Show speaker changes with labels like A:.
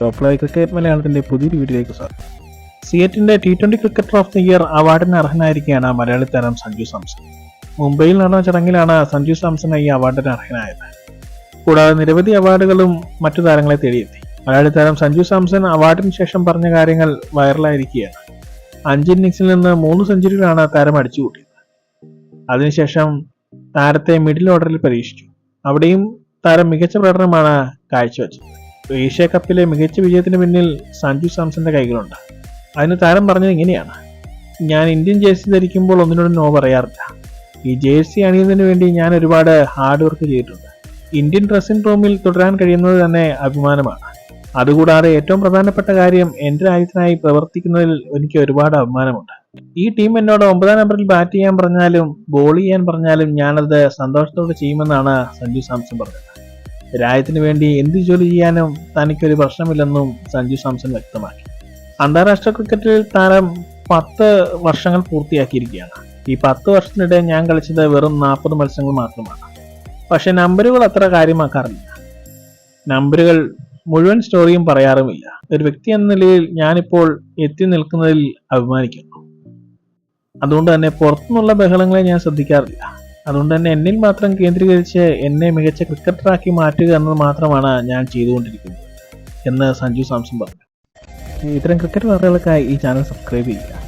A: Top live cricket മലയാളത്തിന്റെ പുതിയൊരു വീഡിയോയിലേക്ക് സ്വാഗതം സിയറ്റിന്റെ T twenty cricketer of the year അവാർഡിന് അർഹനായിരിക്കുകയാണ് മലയാളി താരം സഞ്ജു സാംസൺ. മുംബൈയിൽ നടന്ന ചടങ്ങിലാണ് സഞ്ജു സാംസൺ ഈ അവാർഡിന് അർഹനായത്. കൂടാതെ നിരവധി അവാർഡുകളും മറ്റു താരങ്ങളെ തേടിയെത്തി. മലയാളി താരം സഞ്ജു സാംസൺ അവാർഡിന് ശേഷം പറഞ്ഞ കാര്യങ്ങൾ വൈറലായിരിക്കുകയാണ് അഞ്ച് ഇന്നിങ്സിൽ നിന്ന് മൂന്ന് സെഞ്ചുറികളാണ് താരം അടിച്ചുകൂട്ടിയത്. അതിനുശേഷം താരത്തെ മിഡിൽ ഓർഡറിൽ പരീക്ഷിച്ചു. അവിടെയും താരം മികച്ച പ്രകടനമാണ് കാഴ്ചവെച്ചത്. ഏഷ്യ കപ്പിലെ മികച്ച വിജയത്തിന് പിന്നിൽ സഞ്ജു സാംസന്റെ കൈകളുണ്ട്. അതിന് താരം പറഞ്ഞത് ഇങ്ങനെയാണ്. ഞാൻ ഇന്ത്യൻ ജേഴ്സി ധരിക്കുമ്പോൾ ഒന്നിനോട് നോ പറയാറില്ല. ഈ ജേഴ്സി അണിയുന്നതിന് വേണ്ടി ഞാൻ ഒരുപാട് ഹാർഡ് വർക്ക് ചെയ്തിട്ടുണ്ട്. ഇന്ത്യൻ ഡ്രസ്സിംഗ് റൂമിൽ തുടരാൻ കഴിയുന്നത് തന്നെ അഭിമാനമാണ്. അതുകൂടാതെ ഏറ്റവും പ്രധാനപ്പെട്ട കാര്യം എന്റെ രാജ്യത്തിനായി പ്രവർത്തിക്കുന്നതിൽ എനിക്ക് ഒരുപാട് അഭിമാനമുണ്ട്. ഈ ടീം എന്നോട് ഒമ്പതാം നമ്പറിൽ ബാറ്റ് ചെയ്യാൻ പറഞ്ഞാലും ബോൾ ചെയ്യാൻ പറഞ്ഞാലും ഞാനത് സന്തോഷത്തോടെ ചെയ്യുമെന്നാണ് സഞ്ജു സാംസൺ പറഞ്ഞത്. രാജ്യത്തിന് വേണ്ടി എന്ത് ജോലി ചെയ്യാനും തനിക്കൊരു പ്രശ്നമില്ലെന്നും സഞ്ജു സാംസൺ വ്യക്തമാക്കി. അന്താരാഷ്ട്ര ക്രിക്കറ്റിൽ താരം പത്ത് വർഷങ്ങൾ പൂർത്തിയാക്കിയിരിക്കുകയാണ്. ഈ പത്ത് വർഷത്തിനിടെ ഞാൻ കളിച്ചത് വെറും നാൽപ്പത് മത്സരങ്ങൾ മാത്രമാണ്. പക്ഷെ നമ്പറുകൾ അത്ര കാര്യമാക്കാറില്ല. നമ്പറുകൾ മുഴുവൻ സ്റ്റോറിയും പറയാറുമില്ല. ഒരു വ്യക്തി എന്ന നിലയിൽ ഞാനിപ്പോൾ എത്തി നിൽക്കുന്നതിൽ അഭിമാനിക്കുന്നു. അതുകൊണ്ട് തന്നെ പുറത്തുനിന്നുള്ള ബഹളങ്ങളെ ഞാൻ ശ്രദ്ധിക്കാറില്ല. അതുകൊണ്ട് തന്നെ എന്നിൽ മാത്രം കേന്ദ്രീകരിച്ച് എന്നെ മികച്ച ക്രിക്കറ്ററാക്കി മാറ്റുക എന്നത് മാത്രമാണ് ഞാൻ ചെയ്തുകൊണ്ടിരിക്കുന്നത് എന്ന് സഞ്ജു സാംസൺ പറഞ്ഞു. ഇത്തരം ക്രിക്കറ്റ് വാർത്തകൾക്കായി ഈ ചാനൽ സബ്സ്ക്രൈബ് ചെയ്യുക.